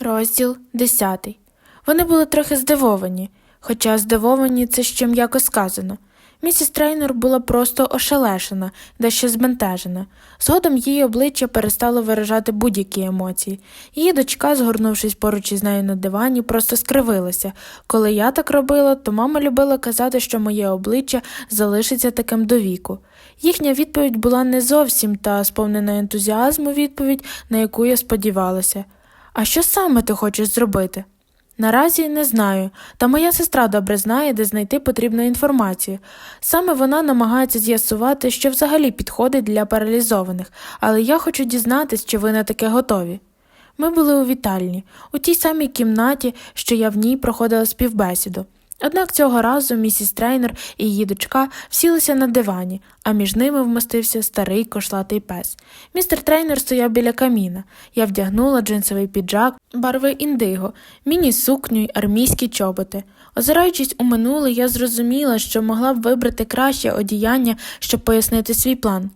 Розділ 10. Вони були трохи здивовані, хоча здивовані це ще м'яко сказано. Місіс Трейнер була просто ошелешена, дещо збентежена. Згодом її обличчя перестало виражати будь-які емоції. Її дочка, згорнувшись поруч із нею на дивані, просто скривилася. Коли я так робила, то мама любила казати, що моє обличчя залишиться таким до віку. Їхня відповідь була не зовсім та сповнена ентузіазму відповідь, на яку я сподівалася. А що саме ти хочеш зробити? Наразі не знаю, та моя сестра добре знає, де знайти потрібну інформацію. Саме вона намагається з'ясувати, що взагалі підходить для паралізованих, але я хочу дізнатись, чи ви на таке готові. Ми були у вітальні, у тій самій кімнаті, що я в ній проходила співбесіду. Однак цього разу місіс Трейнер і її дочка всілися на дивані, а між ними вмостився старий кошлатий пес. Містер Трейнер стояв біля каміна. Я вдягнула джинсовий піджак, барви індиго, міні-сукню й армійські чоботи. Озираючись у минуле, я зрозуміла, що могла б вибрати краще одіяння, щоб пояснити свій план.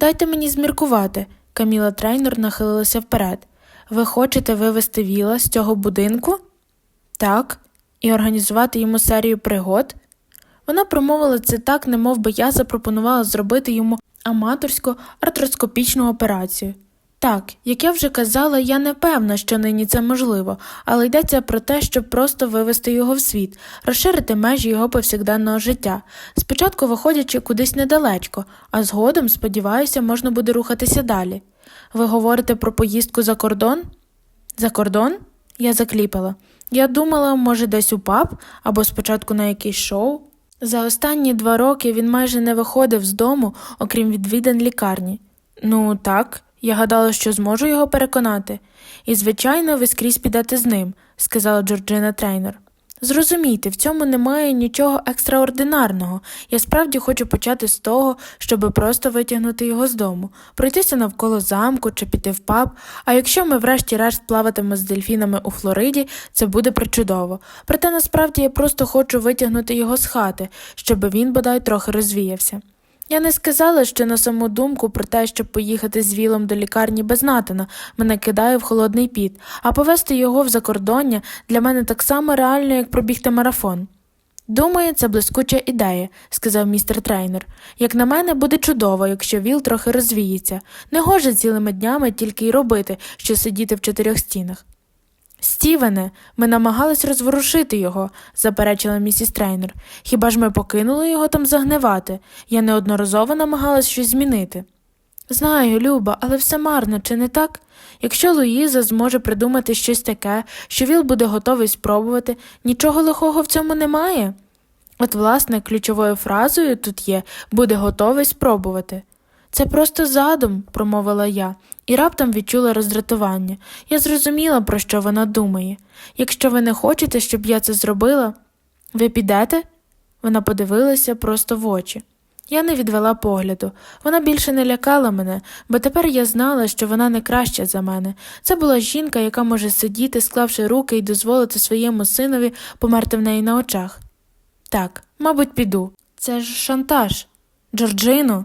Дайте мені зміркувати. Каміла Трейнер нахилилася вперед. Ви хочете вивести віла з цього будинку? Так і організувати йому серію пригод? Вона промовила це так, немов би я запропонувала зробити йому аматорську артроскопічну операцію. Так, як я вже казала, я не певна, що нині це можливо, але йдеться про те, щоб просто вивести його в світ, розширити межі його повсякденного життя, спочатку виходячи кудись недалечко, а згодом, сподіваюся, можна буде рухатися далі. Ви говорите про поїздку за кордон? За кордон? Я закліпала. Я думала, може, десь у паб або спочатку на якийсь шоу. За останні два роки він майже не виходив з дому, окрім відвідин лікарні. Ну, так, я гадала, що зможу його переконати. І, звичайно, ви скрізь підете з ним, сказала Джорджина Трейнер. Зрозумійте, в цьому немає нічого екстраординарного. Я справді хочу почати з того, щоб просто витягнути його з дому, пройтися навколо замку чи піти в паб. А якщо ми врешті-решт плаватимо з дельфінами у Флориді, це буде причудово. Проте насправді я просто хочу витягнути його з хати, щоб він бодай трохи розвіявся. Я не сказала, що на саму думку про те, щоб поїхати з вілом до лікарні без Натана, мене кидає в холодний піт, а повести його в закордоння для мене так само реально, як пробігти марафон. Думаю, це блискуча ідея, сказав містер трейнер. Як на мене, буде чудово, якщо віл трохи розвіється. Не гоже цілими днями тільки й робити, що сидіти в чотирьох стінах. Стівене, ми намагались розворушити його, заперечила місіс трейнер. Хіба ж ми покинули його там загнивати? Я неодноразово намагалась щось змінити. Знаю, Люба, але все марно, чи не так? Якщо Луїза зможе придумати щось таке, що Віл буде готовий спробувати, нічого лихого в цьому немає. От, власне, ключовою фразою тут є буде готовий спробувати. Це просто задум, промовила я, і раптом відчула роздратування. Я зрозуміла, про що вона думає. Якщо ви не хочете, щоб я це зробила, ви підете? Вона подивилася просто в очі. Я не відвела погляду. Вона більше не лякала мене, бо тепер я знала, що вона не краща за мене. Це була жінка, яка може сидіти, склавши руки і дозволити своєму синові померти в неї на очах. Так, мабуть, піду. Це ж шантаж. Джорджино.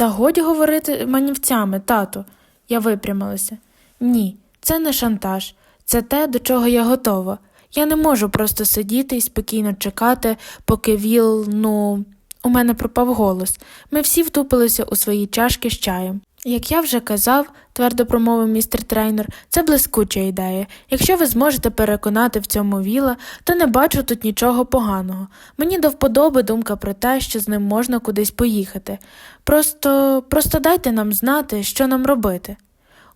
Та годі говорити манівцями, тату. Я випрямилася. Ні, це не шантаж, це те, до чого я готова. Я не можу просто сидіти і спокійно чекати, поки Віл, ну. У мене пропав голос. Ми всі втупилися у свої чашки з чаєм. Як я вже казав, твердо промовив містер трейнер, це блискуча ідея. Якщо ви зможете переконати в цьому віла, то не бачу тут нічого поганого. Мені до вподоби думка про те, що з ним можна кудись поїхати. Просто, просто дайте нам знати, що нам робити.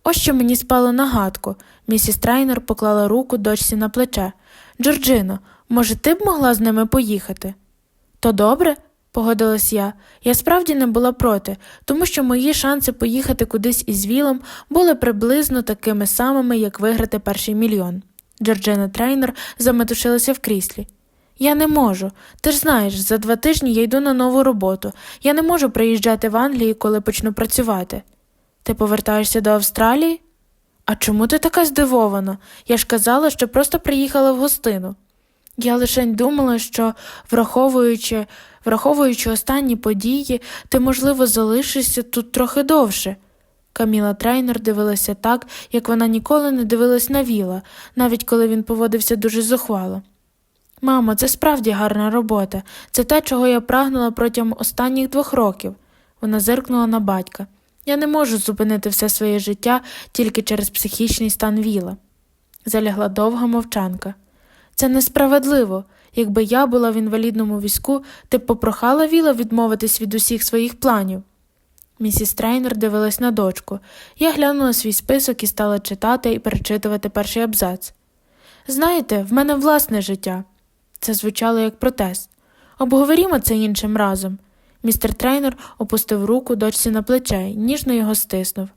Ось що мені спало на гадку. Місіс Трейнер поклала руку дочці на плече. Джорджино, може, ти б могла з ними поїхати? То добре, погодилась я. Я справді не була проти, тому що мої шанси поїхати кудись із вілом були приблизно такими самими, як виграти перший мільйон. Джорджина Трейнер заметушилася в кріслі. Я не можу. Ти ж знаєш, за два тижні я йду на нову роботу. Я не можу приїжджати в Англію, коли почну працювати. Ти повертаєшся до Австралії? А чому ти така здивована? Я ж казала, що просто приїхала в гостину. Я лише думала, що, враховуючи, враховуючи останні події, ти, можливо, залишишся тут трохи довше. Каміла трейнер дивилася так, як вона ніколи не дивилась на Віла, навіть коли він поводився дуже зухвало. Мамо, це справді гарна робота. Це те, чого я прагнула протягом останніх двох років. Вона зиркнула на батька. Я не можу зупинити все своє життя тільки через психічний стан Віла. Залягла довга мовчанка. Це несправедливо. Якби я була в інвалідному візку, ти б попрохала Віла відмовитись від усіх своїх планів. Місіс Трейнер дивилась на дочку. Я глянула свій список і стала читати і перечитувати перший абзац. Знаєте, в мене власне життя. Це звучало як протест. Обговорімо це іншим разом. Містер трейнер опустив руку дочці на плече ніжно його стиснув.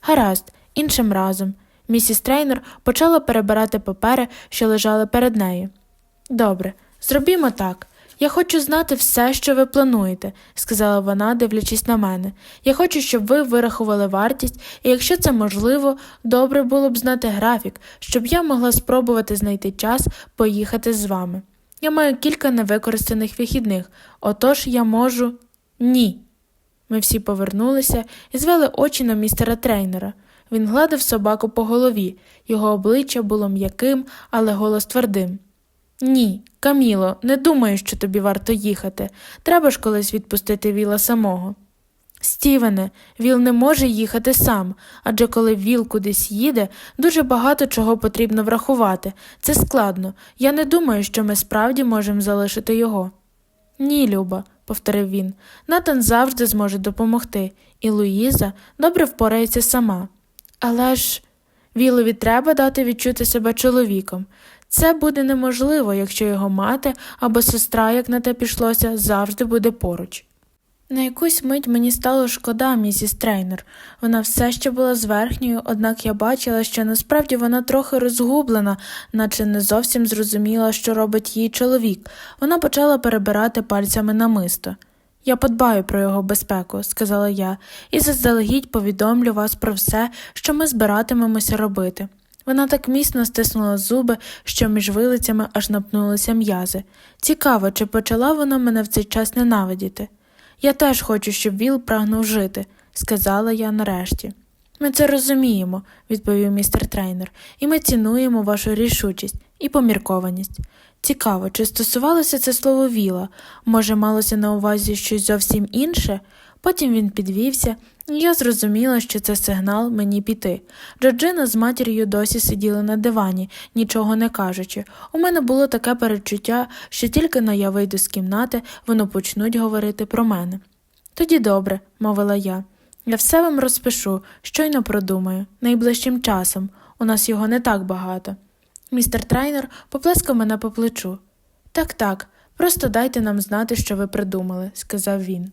Гаразд, іншим разом. Місіс трейнер почала перебирати папери, що лежали перед нею. Добре, зробімо так. Я хочу знати все, що ви плануєте, сказала вона, дивлячись на мене. Я хочу, щоб ви вирахували вартість, і якщо це можливо, добре було б знати графік, щоб я могла спробувати знайти час поїхати з вами. Я маю кілька невикористаних вихідних, отож я можу. Ні. Ми всі повернулися і звели очі на містера трейнера. Він гладив собаку по голові, його обличчя було м'яким, але голос твердим. Ні, Каміло, не думаю, що тобі варто їхати. Треба ж колись відпустити Віла самого. Стівене, Віл не може їхати сам, адже коли Віл кудись їде, дуже багато чого потрібно врахувати. Це складно. Я не думаю, що ми справді можемо залишити його. Ні, Люба, повторив він, Натан завжди зможе допомогти, і Луїза добре впорається сама. Але ж Вілові треба дати відчути себе чоловіком. Це буде неможливо, якщо його мати або сестра, як на те пішлося, завжди буде поруч. На якусь мить мені стало шкода, місіс трейнер. Вона все ще була зверхньою, однак я бачила, що насправді вона трохи розгублена, наче не зовсім зрозуміла, що робить її чоловік. Вона почала перебирати пальцями намисто. Я подбаю про його безпеку, сказала я, і заздалегідь повідомлю вас про все, що ми збиратимемося робити. Вона так міцно стиснула зуби, що між вилицями аж напнулися м'язи. Цікаво, чи почала вона мене в цей час ненавидіти. Я теж хочу, щоб Віл прагнув жити, сказала я нарешті. Ми це розуміємо, відповів містер трейнер, і ми цінуємо вашу рішучість і поміркованість. Цікаво, чи стосувалося це слово Віла, може, малося на увазі щось зовсім інше? Потім він підвівся, і я зрозуміла, що це сигнал мені піти. Джорджина з матір'ю досі сиділи на дивані, нічого не кажучи. У мене було таке перечуття, що тільки но я вийду з кімнати, вони почнуть говорити про мене. Тоді добре, мовила я. Я все вам розпишу, щойно продумаю, найближчим часом. У нас його не так багато. Містер трейнер поплескав мене по плечу. Так, так, просто дайте нам знати, що ви придумали, сказав він.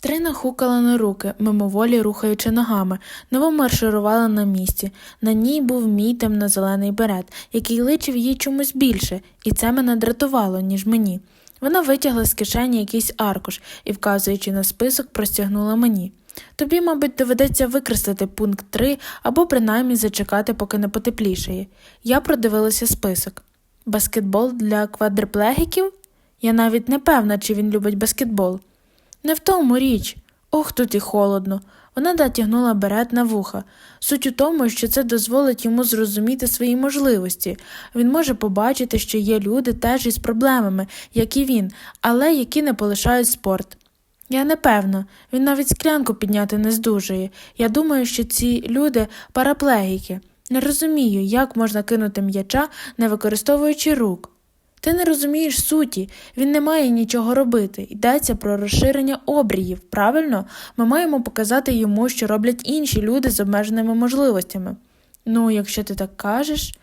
Трина хукала на руки, мимоволі рухаючи ногами, ново марширувала на місці. На ній був мій темно-зелений берет, який личив їй чомусь більше, і це мене дратувало, ніж мені. Вона витягла з кишені якийсь аркуш і, вказуючи на список, простягнула мені. Тобі, мабуть, доведеться викреслити пункт 3 або принаймні зачекати, поки не потеплішає. Я продивилася список. Баскетбол для квадриплегіків? Я навіть не певна, чи він любить баскетбол. Не в тому річ. Ох, тут і холодно. Вона натягнула берет на вуха. Суть у тому, що це дозволить йому зрозуміти свої можливості. Він може побачити, що є люди теж із проблемами, як і він, але які не полишають спорт. Я не певна, він навіть склянку підняти не здужує. Я думаю, що ці люди параплегіки. Не розумію, як можна кинути м'яча, не використовуючи рук. Ти не розумієш суті, він не має нічого робити. Йдеться про розширення обріїв. Правильно, ми маємо показати йому, що роблять інші люди з обмеженими можливостями. Ну, якщо ти так кажеш.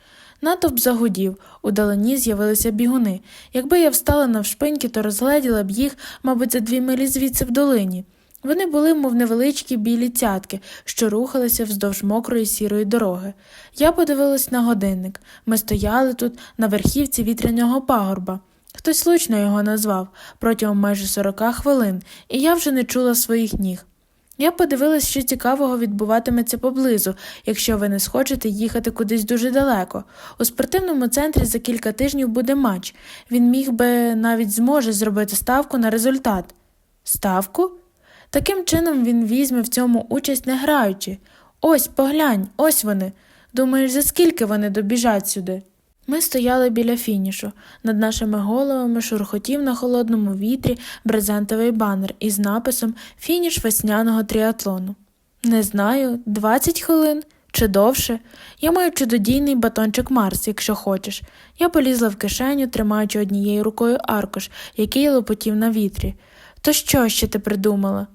Натовп загудів, у далині з'явилися бігуни. Якби я встала навшпиньки, то розгледіла б їх, мабуть, за дві милі звідси в долині. Вони були, мов невеличкі білі цятки, що рухалися вздовж мокрої сірої дороги. Я подивилась на годинник. Ми стояли тут, на верхівці вітряного пагорба. Хтось слушно його назвав протягом майже сорока хвилин, і я вже не чула своїх ніг. Я подивилась, що цікавого відбуватиметься поблизу, якщо ви не схочете їхати кудись дуже далеко. У спортивному центрі за кілька тижнів буде матч. Він міг би навіть зможе зробити ставку на результат. Ставку? Таким чином він візьме в цьому участь не граючи. Ось, поглянь, ось вони. Думаєш, за скільки вони добіжать сюди? Ми стояли біля фінішу. Над нашими головами шурхотів на холодному вітрі брезентовий банер із написом Фініш весняного тріатлону. Не знаю, 20 хвилин чи довше. Я маю чудодійний батончик Марс, якщо хочеш. Я полізла в кишеню, тримаючи однією рукою аркуш, який лопотів на вітрі. То що ще ти придумала?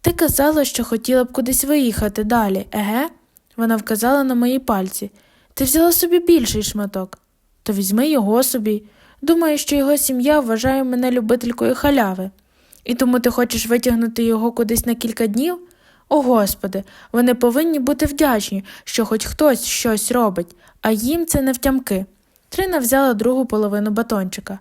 Ти казала, що хотіла б кудись виїхати далі, еге? Вона вказала на мої пальці. Ти взяла собі більший шматок. То візьми його собі. Думаю, що його сім'я вважає мене любителькою халяви. І тому ти хочеш витягнути його кудись на кілька днів? О Господи, вони повинні бути вдячні, що хоч хтось щось робить, а їм це не втямки. Трина взяла другу половину батончика.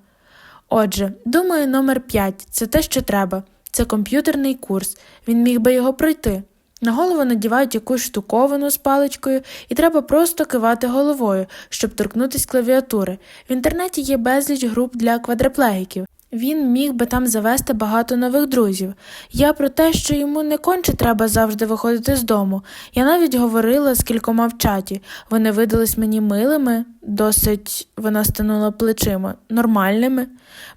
Отже, думаю, номер 5 це те, що треба. Це комп'ютерний курс. Він міг би його пройти. На голову надівають якусь штуковину з паличкою, і треба просто кивати головою, щоб торкнутися клавіатури. В інтернеті є безліч груп для квадриплегіків. Він міг би там завести багато нових друзів. Я про те, що йому не конче треба завжди виходити з дому. Я навіть говорила з кількома в чаті. Вони видались мені милими, досить вона стинула плечима, нормальними.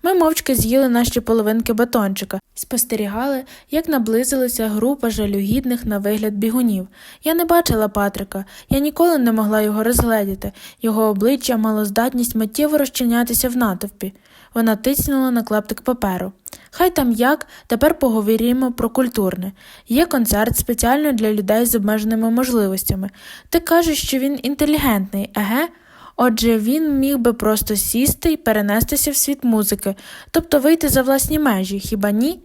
Ми мовчки з'їли наші половинки батончика, спостерігали, як наблизилася група жалюгідних на вигляд бігунів. Я не бачила Патрика, я ніколи не могла його розгледіти. Його обличчя мало здатність миттєво розчинятися в натовпі. Вона тиснула на клаптик паперу. Хай там як, тепер поговоримо про культурне. Є концерт спеціально для людей з обмеженими можливостями. Ти кажеш, що він інтелігентний, еге? Отже, він міг би просто сісти і перенестися в світ музики, тобто вийти за власні межі, хіба ні?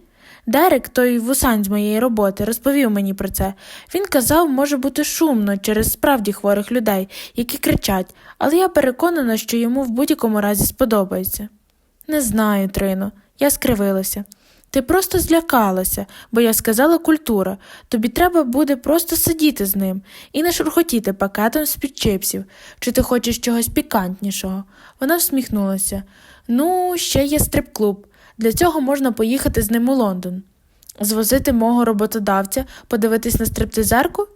Дерек, той вусань з моєї роботи, розповів мені про це. Він казав, може бути шумно через справді хворих людей, які кричать, але я переконана, що йому в будь-якому разі сподобається. Не знаю, Трино, я скривилася. Ти просто злякалася, бо я сказала культура. Тобі треба буде просто сидіти з ним і не шурхотіти пакетом з-під чипсів. Чи ти хочеш чогось пікантнішого? Вона всміхнулася. Ну, ще є стрип-клуб. Для цього можна поїхати з ним у Лондон. Звозити мого роботодавця, подивитись на стриптизерку?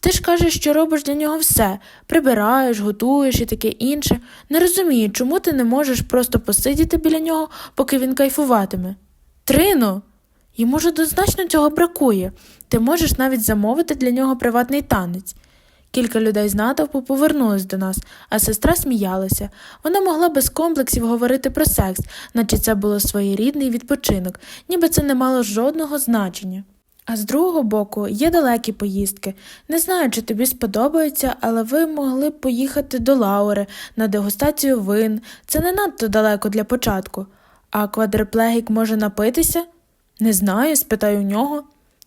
Ти ж кажеш, що робиш для нього все прибираєш, готуєш і таке інше. Не розумію, чому ти не можеш просто посидіти біля нього, поки він кайфуватиме. Трино, йому ж однозначно цього бракує. Ти можеш навіть замовити для нього приватний танець. Кілька людей з натовпу повернулись до нас, а сестра сміялася. Вона могла без комплексів говорити про секс, наче це було своєрідний відпочинок, ніби це не мало жодного значення. А з другого боку, є далекі поїздки. Не знаю, чи тобі сподобається, але ви могли б поїхати до Лаури на дегустацію вин. Це не надто далеко для початку. А квадриплегік може напитися? Не знаю, спитаю у нього.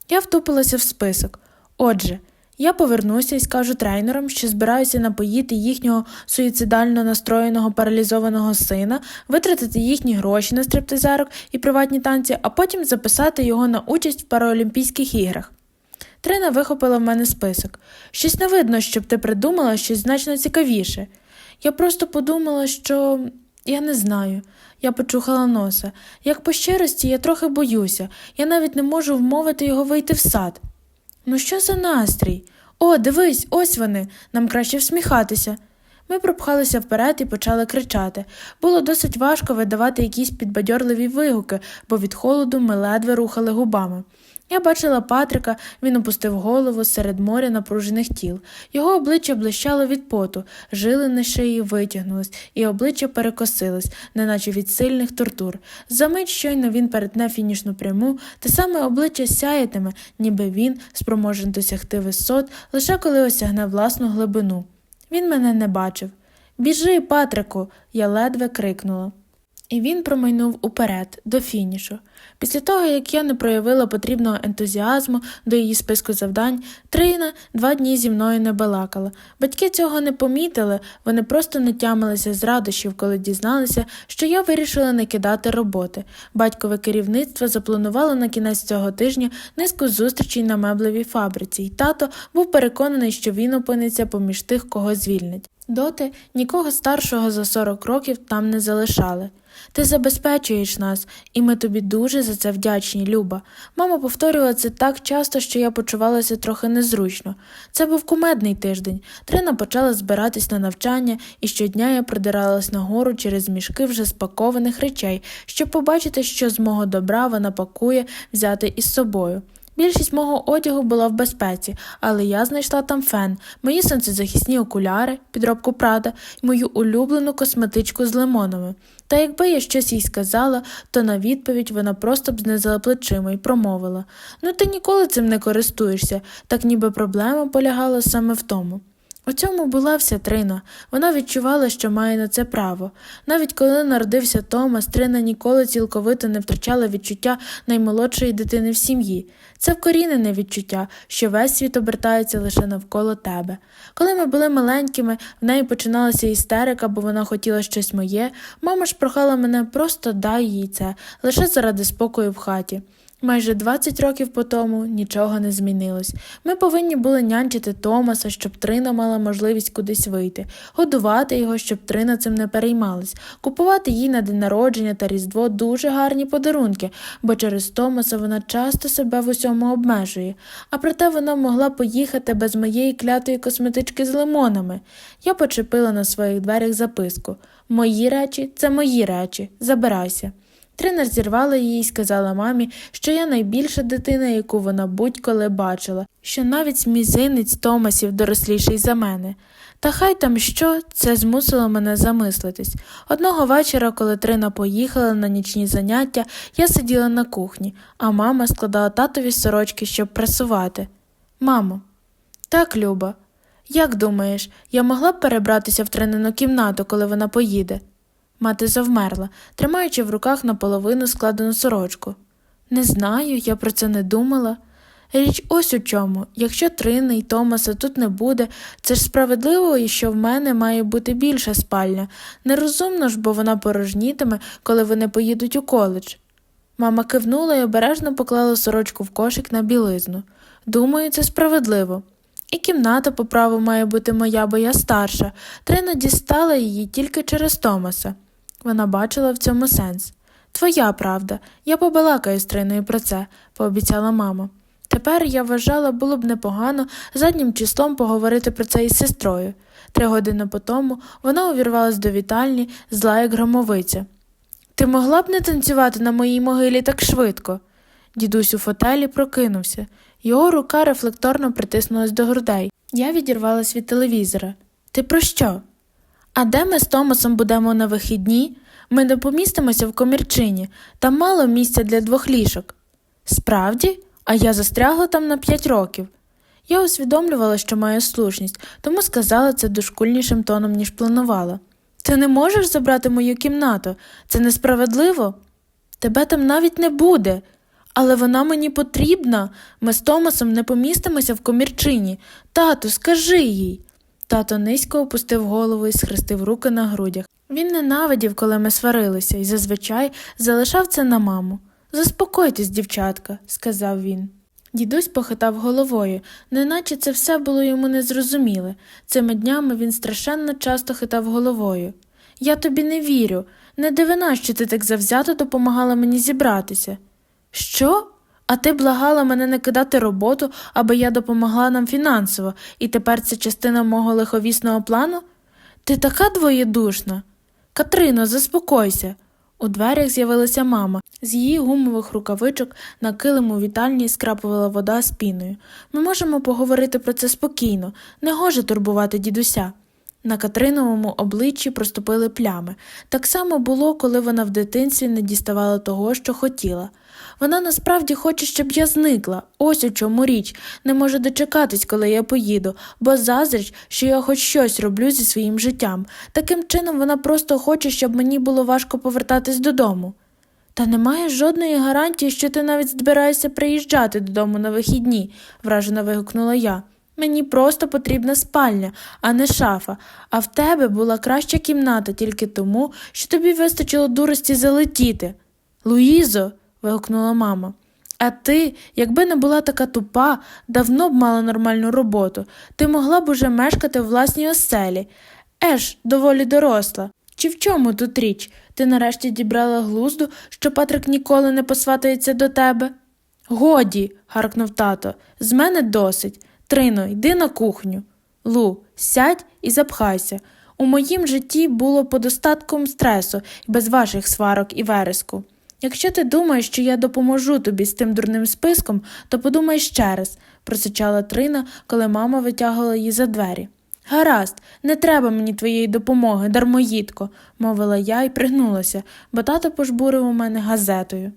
Я втупилася в список. Отже, я повернуся і скажу тренерам, що збираюся напоїти їхнього суїцидально настроєного паралізованого сина, витратити їхні гроші на стриптизерок і приватні танці, а потім записати його на участь в Паралімпійських іграх. Трина вихопила в мене список. Щось не видно, щоб ти придумала щось значно цікавіше. Я просто подумала, що я не знаю. Я почухала носа. Як по щирості, я трохи боюся, я навіть не можу вмовити його вийти в сад. Ну, що за настрій? О, дивись, ось вони. Нам краще всміхатися. Ми пропхалися вперед і почали кричати. Було досить важко видавати якісь підбадьорливі вигуки, бо від холоду ми ледве рухали губами. Я бачила Патрика, він опустив голову серед моря напружених тіл. Його обличчя блищало від поту, жили на шиї витягнулись, і обличчя перекосилось, неначе від сильних тортур. Замить щойно він перетне фінішну пряму, те саме обличчя сяятиме, ніби він спроможен досягти висот, лише коли осягне власну глибину. Він мене не бачив. Біжи, Патрику, я ледве крикнула. І він промайнув уперед, до фінішу. Після того, як я не проявила потрібного ентузіазму до її списку завдань, Трина два дні зі мною не балакала. Батьки цього не помітили, вони просто не тямилися з радощів, коли дізналися, що я вирішила не кидати роботи. Батькове керівництво запланувало на кінець цього тижня низку зустрічей на меблевій фабриці, і тато був переконаний, що він опиниться поміж тих, кого звільнять. Доти нікого старшого за 40 років там не залишали. Ти забезпечуєш нас, і ми тобі дуже за це вдячні, Люба. Мама повторювала це так часто, що я почувалася трохи незручно. Це був кумедний тиждень. Трина почала збиратись на навчання, і щодня я продиралась нагору через мішки вже спакованих речей, щоб побачити, що з мого добра вона пакує взяти із собою. Більшість мого одягу була в безпеці, але я знайшла там фен, мої сонцезахисні окуляри, підробку Прада і мою улюблену косметичку з лимонами. Та якби я щось їй сказала, то на відповідь вона просто б знизила плечима і промовила Ну ти ніколи цим не користуєшся, так ніби проблема полягала саме в тому. У цьому була вся Трина. Вона відчувала, що має на це право. Навіть коли народився Томас, Трина ніколи цілковито не втрачала відчуття наймолодшої дитини в сім'ї. Це вкорінене відчуття, що весь світ обертається лише навколо тебе. Коли ми були маленькими, в неї починалася істерика, бо вона хотіла щось моє. Мама ж прохала мене просто дай їй це, лише заради спокою в хаті. Майже 20 років по тому нічого не змінилось. Ми повинні були нянчити Томаса, щоб Трина мала можливість кудись вийти, годувати його, щоб Трина цим не переймалась, купувати їй на день народження та Різдво дуже гарні подарунки, бо через Томаса вона часто себе в усьому обмежує. А проте вона могла поїхати без моєї клятої косметички з лимонами. Я почепила на своїх дверях записку Мої речі це мої речі. Забирайся. Тренер зірвала її і сказала мамі, що я найбільша дитина, яку вона будь-коли бачила, що навіть мізинець Томасів доросліший за мене. Та хай там що, це змусило мене замислитись. Одного вечора, коли Трина поїхала на нічні заняття, я сиділа на кухні, а мама складала татові сорочки, щоб прасувати. Мамо, так, Люба, як думаєш, я могла б перебратися в тренину кімнату, коли вона поїде? Мати завмерла, тримаючи в руках наполовину складену сорочку. Не знаю, я про це не думала. Річ ось у чому якщо Трини й Томаса тут не буде, це ж справедливо, що в мене має бути більша спальня. Нерозумно ж, бо вона порожнітиме, коли вони поїдуть у коледж. Мама кивнула і обережно поклала сорочку в кошик на білизну. Думаю, це справедливо. І кімната по праву має бути моя, бо я старша. Трина дістала її тільки через Томаса. Вона бачила в цьому сенс. Твоя правда, я побалакаю з Триною про це, пообіцяла мама. Тепер я вважала, було б непогано заднім числом поговорити про це із сестрою. Три години по тому вона увірвалась до вітальні, зла як громовиця. Ти могла б не танцювати на моїй могилі так швидко? Дідусь у фотелі прокинувся. Його рука рефлекторно притиснулась до грудей. Я відірвалась від телевізора. Ти про що? А де ми з Томасом будемо на вихідні? Ми не помістимося в комірчині, там мало місця для двох ліжок. Справді, а я застрягла там на п'ять років. Я усвідомлювала, що маю слушність, тому сказала це дошкульнішим тоном, ніж планувала. Ти не можеш забрати мою кімнату, це несправедливо. Тебе там навіть не буде. Але вона мені потрібна. Ми з Томасом не помістимося в комірчині. Тату, скажи їй. Тато низько опустив голову і схрестив руки на грудях. Він ненавидів, коли ми сварилися, і зазвичай залишав це на маму. Заспокойтесь, дівчатка, сказав він. Дідусь похитав головою, неначе це все було йому незрозуміле. Цими днями він страшенно часто хитав головою. Я тобі не вірю. Не дивина, що ти так завзято допомагала мені зібратися. Що? А ти благала мене не кидати роботу, аби я допомогла нам фінансово, і тепер це частина мого лиховісного плану? Ти така двоєдушна. Катрино, заспокойся. У дверях з'явилася мама. З її гумових рукавичок на килиму вітальні скрапувала вода з піною. Ми можемо поговорити про це спокійно, не гоже турбувати дідуся. На Катриновому обличчі проступили плями. Так само було, коли вона в дитинстві не діставала того, що хотіла. Вона насправді хоче, щоб я зникла. Ось у чому річ. Не може дочекатись, коли я поїду, бо заздрить, що я хоч щось роблю зі своїм життям. Таким чином вона просто хоче, щоб мені було важко повертатись додому. Та немає жодної гарантії, що ти навіть збираєшся приїжджати додому на вихідні, вражено вигукнула я. Мені просто потрібна спальня, а не шафа, а в тебе була краща кімната тільки тому, що тобі вистачило дурості залетіти. Луїзо, вигукнула мама. А ти, якби не була така тупа, давно б мала нормальну роботу. Ти могла б уже мешкати в власній оселі. Еш, доволі доросла. Чи в чому тут річ? Ти нарешті дібрала глузду, що Патрик ніколи не посватається до тебе? Годі, гаркнув тато, з мене досить. Трино, йди на кухню. Лу, сядь і запхайся. У моїм житті було подостатком стресу без ваших сварок і вереску. Якщо ти думаєш, що я допоможу тобі з тим дурним списком, то подумай ще раз, просичала Трина, коли мама витягувала її за двері. Гаразд, не треба мені твоєї допомоги, дармоїдко, мовила я і пригнулася, бо тато пожбурив у мене газетою.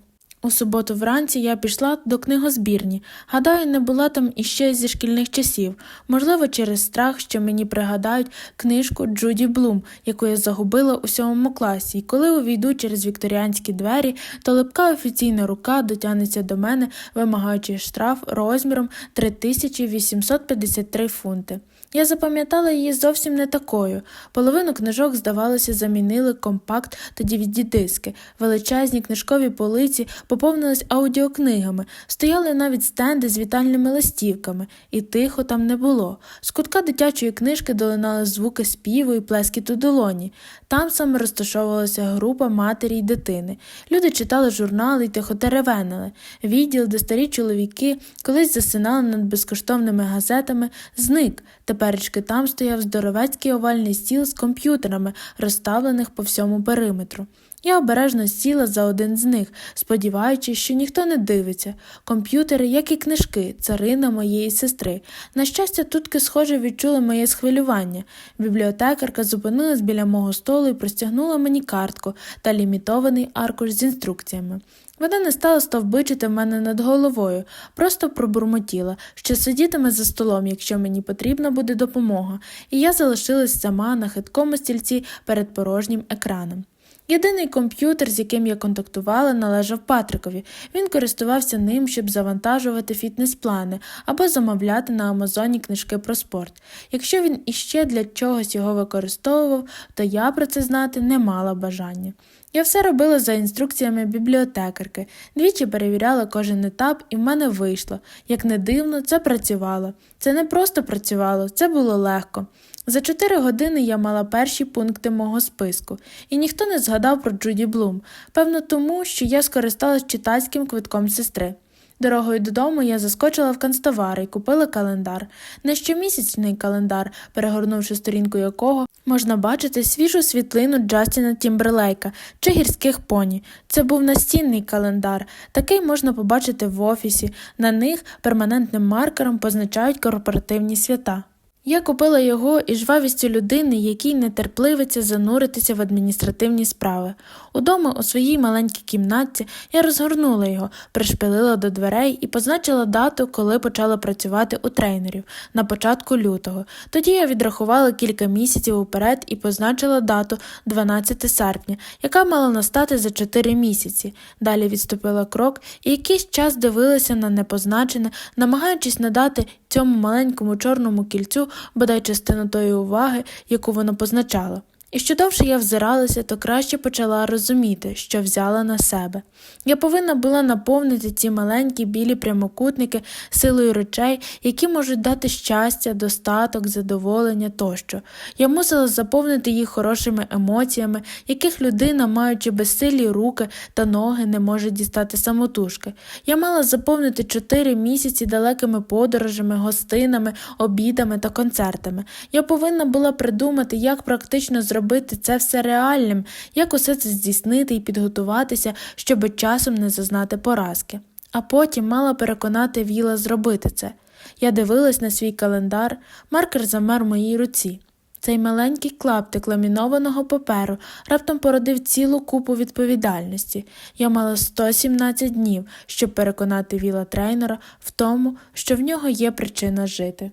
У суботу вранці я пішла до книгозбірні. Гадаю, не була там іще зі шкільних часів, можливо, через страх, що мені пригадають книжку Джуді Блум, яку я загубила у сьомому класі, і коли увійду через вікторіанські двері, то липка офіційна рука дотягнеться до мене, вимагаючи штраф розміром 3853 фунти. Я запам'ятала її зовсім не такою. Половину книжок, здавалося, замінили компакт та DVD-диски. Величезні книжкові полиці поповнились аудіокнигами, стояли навіть стенди з вітальними листівками, і тихо там не було. З кутка дитячої книжки долинали звуки співу і плескіту долоні. Там саме розташовувалася група матері й дитини. Люди читали журнали й тихо теревенили. Відділ, де старі чоловіки колись засинали над безкоштовними газетами, зник. Теперечки там стояв здоровецький овальний стіл з комп'ютерами, розставлених по всьому периметру. Я обережно сіла за один з них, сподіваючись, що ніхто не дивиться. Комп'ютери, як і книжки, царина моєї сестри. На щастя, тутки, схоже, відчули моє схвилювання. Бібліотекарка зупинилась біля мого столу і простягнула мені картку та лімітований аркуш з інструкціями. Вона не стала стовбичити в мене над головою, просто пробурмотіла, що сидітиме за столом, якщо мені потрібна буде допомога, і я залишилась сама на хиткому стільці перед порожнім екраном. Єдиний комп'ютер, з яким я контактувала, належав Патрикові. Він користувався ним, щоб завантажувати фітнес-плани або замовляти на Амазоні книжки про спорт. Якщо він іще для чогось його використовував, то я про це знати не мала бажання. Я все робила за інструкціями бібліотекарки, двічі перевіряла кожен етап, і в мене вийшло. Як не дивно, це працювало. Це не просто працювало, це було легко. За чотири години я мала перші пункти мого списку, і ніхто не згадав про Джуді Блум, певно, тому, що я скористалась читацьким квитком сестри. Дорогою додому я заскочила в канцтовари і купила календар, не щомісячний календар, перегорнувши сторінку якого можна бачити свіжу світлину Джастіна Тімберлейка чи гірських поні. Це був настінний календар, такий можна побачити в офісі. На них перманентним маркером позначають корпоративні свята. Я купила його із жвавістю людини, якій не терпливиться зануритися в адміністративні справи. Удома у своїй маленькій кімнатці я розгорнула його, пришпилила до дверей і позначила дату, коли почала працювати у трейнерів на початку лютого. Тоді я відрахувала кілька місяців уперед і позначила дату 12 серпня, яка мала настати за 4 місяці. Далі відступила крок і якийсь час дивилася на непозначене, намагаючись надати цьому маленькому чорному кільцю бодай частину тої уваги, яку воно позначало. І що довше я взиралася, то краще почала розуміти, що взяла на себе. Я повинна була наповнити ці маленькі білі прямокутники силою речей, які можуть дати щастя, достаток, задоволення тощо. Я мусила заповнити їх хорошими емоціями, яких людина, маючи безсилі руки та ноги, не може дістати самотужки. Я мала заповнити чотири місяці далекими подорожами, гостинами, обідами та концертами. Я повинна була придумати, як практично зробити зробити це все реальним, як усе це здійснити і підготуватися, щоб часом не зазнати поразки. А потім мала переконати Віла зробити це. Я дивилась на свій календар, маркер замер в моїй руці. Цей маленький клаптик ламінованого паперу раптом породив цілу купу відповідальності. Я мала 117 днів, щоб переконати віла трейнера в тому, що в нього є причина жити.